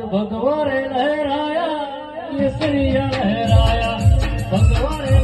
આજ ભગવાને લહેરાયા કેસરિયા લહેરાયા. ભગવાને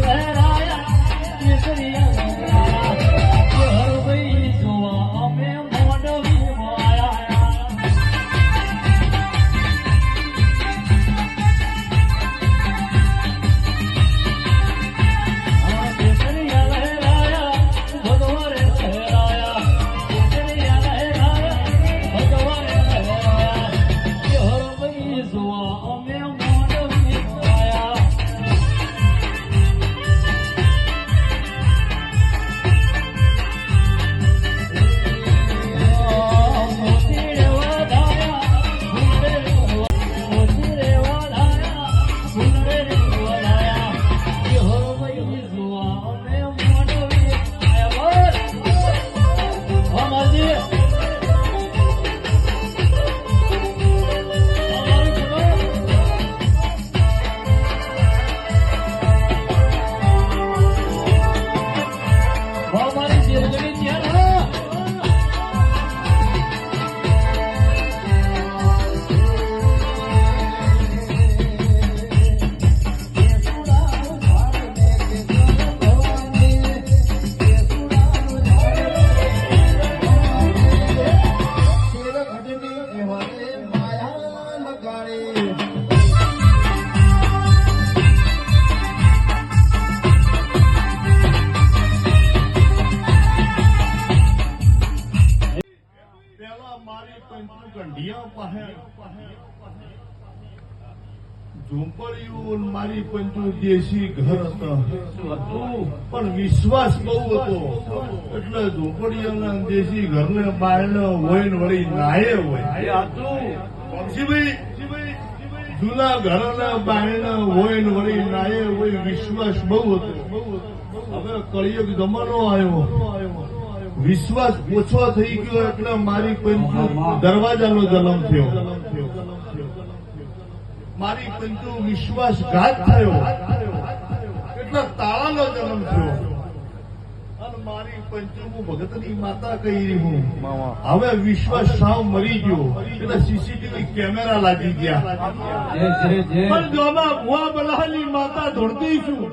પેલા મારી પંચનું દેશી ઘર હતું. પણ વિશ્વાસ બહુ હતો. એટલે ઝૂંપડીઓના દેશી ઘરને બાયણે હોય વળી નાયે હોય. વંશીભાઈ, જૂના ઘરના બાયણા હોય ને વળી નાયે હોય વિશ્વાસ બહુ હતો. હવે કળિયુગ જમાનો આવ્યો. વિશ્વાસ ઓછો થઈ ગયો એટલે મારી દરવાજાનો જન્મ થયો. મારી પંચુ વિશ્વાસઘાત થયો. એટલે તાળાનો જન્મ થયો. મારી પંચમુ ભગતની માતા કહી હું. હવે વિશ્વ સાવ મરી ગયો. એટલે સીસીટીવી કેમેરા લાગી ગયા. પણ જોમાં ભુવા બલાની માતા ધોડતી છું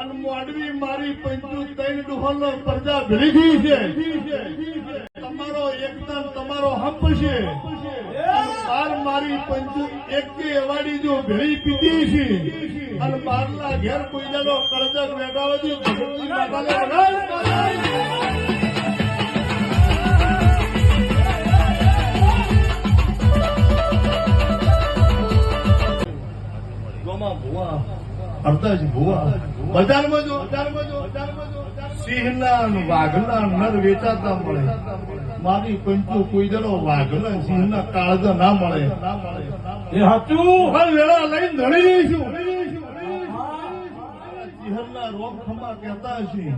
અને મોડવી મારી પંચુ ત્રણ ડુહલનો પ્રજા ભેળી ગઈ છે. તમારો એકદમ તમારો હંપ છે. બાર મારી પંચુ એક એવાડી જો ભેળી પીધી છે. અને બારના ઘેર કરજક ભગવતી માતાને વગાડ. ગોમાં ભુવા. અર્ધાજ ભુવા બજારમાં નર વેચાતા મળે. મારી પંચુ કોઈ દડો સિંહ ના કાળજા ના મળે. એ હતું વેળા લઈને ધણી જઈશું ખમા કહેતા હશે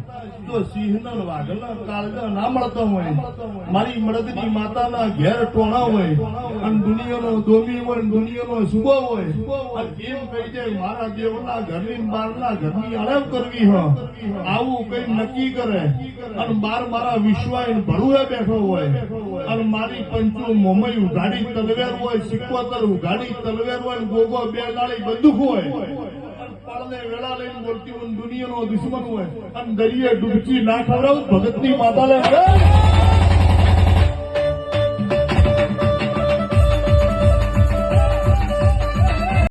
ના ઘેર ટોણા હોય, અને દુનિયાનો દોમી હોય દુનિયાનો સુબો હોય. એમ કહી જાય મારા દેવના ઘરની ને બારના ઘરની અળગ કરવી હ. આવું કઈ નક્કી કરે. અને બાર મારા વિશ્વાય ભળુએ બેઠો હોય. અને મારી પંચુ મોમય ઉઘાડી તલવેર હોય, સિક્કોતર ઉઘાડી તલવેર હોય, ગોગો બે ગાડી બંદૂક હોય. પાળને વેળા લઈને બોલતી હોય દુનિયાનો દુશ્મન હોય, અને દરિયે ડૂબકી ના ખવડાવું ભગતની માતાને